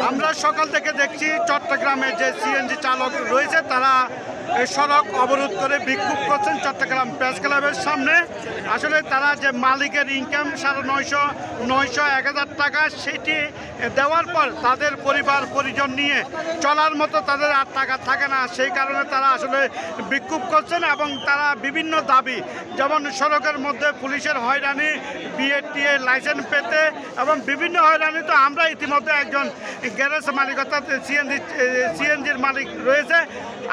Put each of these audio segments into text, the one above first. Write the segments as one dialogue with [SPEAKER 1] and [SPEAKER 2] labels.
[SPEAKER 1] আমরা সকাল থেকে দেখছি চট্টগ্রামে যে সিএনজি চালক রয়েছে তারা সড়ক অবরোধ করে বিক্ষোভ করছেন চট্টগ্রাম প্রেস ক্লাবের সামনে। আসলে তারা যে মালিকের ইনকাম সাড়ে নয়শো নয়শো, এক হাজার টাকা সেটি দেওয়ার পর তাদের পরিবার, পরিজন নিয়ে চলার মতো তাদের আর টাকা থাকে না। সেই কারণে তারা আসলে বিক্ষোভ করছেন এবং তারা বিভিন্ন দাবি, যেমন সড়কের মধ্যে পুলিশের হয়রানি বিএটিএ লাইসেন্স পেতে এবং বিভিন্ন হয়রানি তো আমরা ইতিমধ্যে একজন গ্যারেজ মালিক অর্থাৎ সিএনজি সিএনজির মালিক রয়েছে।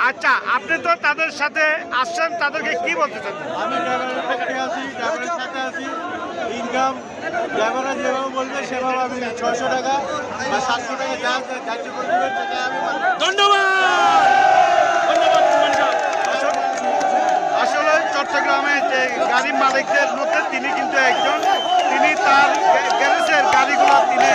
[SPEAKER 1] আচ্ছা আপনি তো তাদের সাথে আসছেন তাদেরকে কি বলতে চান?
[SPEAKER 2] আমি ড্রাইভারের পক্ষে আছি ড্রাইভারের সাথে আছি। ইনকাম ড্রাইভাররা যেভাবে বলবে সেভাবে আমি ছয়শো টাকা বা সাতশো টাকা যা ধার্য করে আমি মানব।
[SPEAKER 1] আসলে চট্টগ্রামে যে গাড়ি মালিকদের মধ্যে তিনি কিন্তু একজন। তিনি তার গ্যা- গ্যারেজের গাড়িগুলো তিনি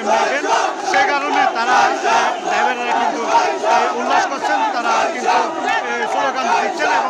[SPEAKER 1] ইনকাম নেবেন সে কারণে তারা ড্রাইভাররা কিন্তু উল্লাস করছেন। তারা কিন্তু স্লোগান দিচ্ছেন এবং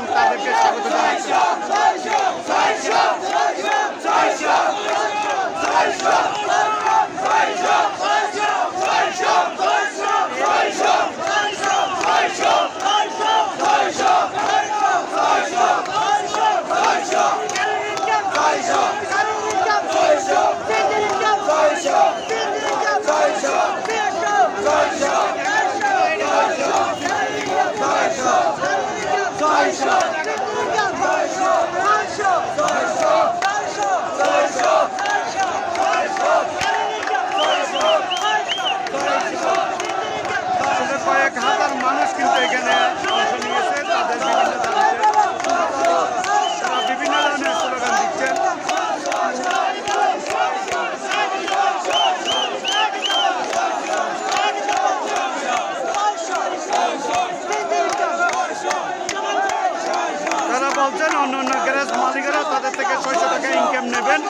[SPEAKER 1] আসলে চলছেন, অন্য অন্য গ্যারেজ মালিকেরা তাদের থেকে ছয়শো টাকা ইনকাম নেবেন।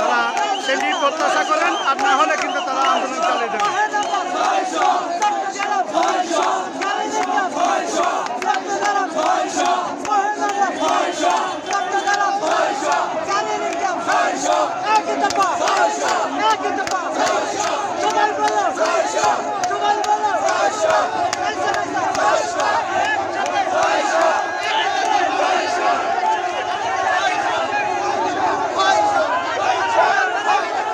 [SPEAKER 1] তারা সেটি প্রত্যাশা করেন, আর না হলে কিন্তু তারা আন্দোলন চালিয়ে দেবেন